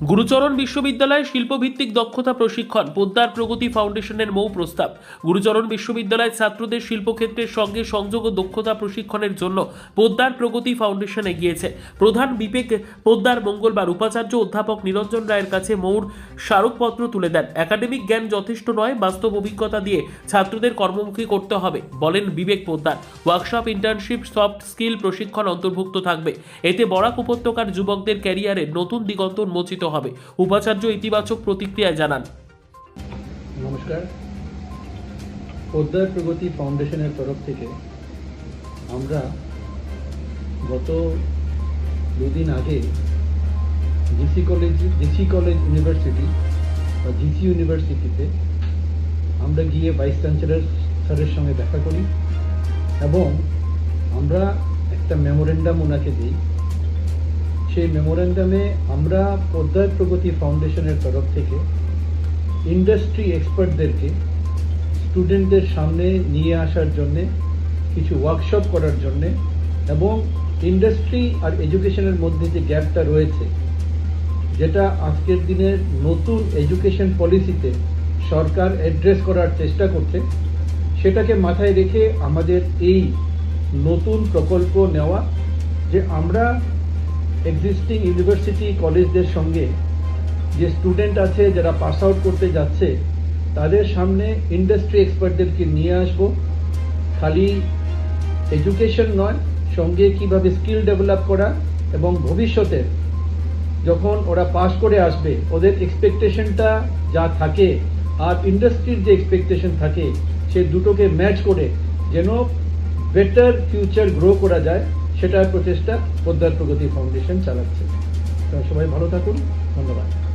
গুরুচরণ বিশ্ববিদ্যালয়ে শিল্পভিত্তিক দক্ষতা প্রশিক্ষণ, পোদ্দার প্রগতি ফাউন্ডেশনের মৌ প্রস্তাব। গুরুচরণ বিশ্ববিদ্যালয়ের ছাত্রদের শিল্পক্ষেত্রের সঙ্গে সংযোগ ও দক্ষতা প্রশিক্ষণের জন্য পোদ্দার প্রগতি ফাউন্ডেশন এগিয়েছে। প্রধান বিবেক পোদ্দার মঙ্গলবার উপাচার্য অধ্যাপক নিরঞ্জন রায়ের কাছে মৌর স্মারকপত্র তুলে দেন। একাডেমিক জ্ঞান যথেষ্ট নয়, বাস্তব অভিজ্ঞতা দিয়ে ছাত্রদের কর্মমুখী করতে হবে, বলেন Bibek Poddar. Workshop, internship, soft skill প্রশিক্ষণ অন্তর্ভুক্ত থাকবে। এতে বরাক উপত্যকার যুবকদের ক্যারিয়ারে নতুন দিগন্ত উন্মোচিত হবে। উপাচার্য ইতিবাচক প্রতিক্রিয়া জানান। নমস্কার। পোদ্দার প্রগতি ফাউন্ডেশনের তরফ থেকে আমরা গত দুদিন আগে GC college GC college university বা জিসি ইউনিভার্সিটিতে আমরা গিয়ে ভাইস চ্যান্সেলর স্যারের সঙ্গে দেখা করি এবং আমরা একটা মেমোরেন্ডাম ওনাকে দিই। সেই মেমোরেন্ডামে আমরা পোদ্দার প্রগতি ফাউন্ডেশনের তরফ থেকে ইন্ডাস্ট্রি এক্সপার্টদেরকে স্টুডেন্টদের সামনে নিয়ে আসার জন্যে, কিছু ওয়ার্কশপ করার জন্যে এবং ইন্ডাস্ট্রি আর এডুকেশনের মধ্যে যে গ্যাপটা রয়েছে, যেটা আজকের দিনের নতুন এডুকেশন পলিসিতে সরকার অ্যাড্রেস করার চেষ্টা করছে, সেটাকে মাথায় রেখে আমাদের এই নতুন প্রকল্প নেওয়া যে আমরা এক্সিস্টিং ইউনিভার্সিটি কলেজদের সঙ্গে যে স্টুডেন্ট আছে, যারা পাস আউট করতে যাচ্ছে, তাদের সামনে ইন্ডাস্ট্রি এক্সপার্টদেরকে নিয়ে আসব। খালি এডুকেশন নয়, সঙ্গে কীভাবে স্কিল ডেভেলপ করা এবং ভবিষ্যতে যখন ওরা পাস করে আসবে, ওদের এক্সপেকটেশনটা যা থাকে আর ইন্ডাস্ট্রির যে এক্সপেকটেশন থাকে, সে দুটোকে ম্যাচ করে যেন বেটার ফিউচার গ্রো করা যায়। সেটার প্রচেষ্টা পদ্মার প্রগতি ফাউন্ডেশন চালাচ্ছে। সবাই ভালো থাকুন ধন্যবাদ।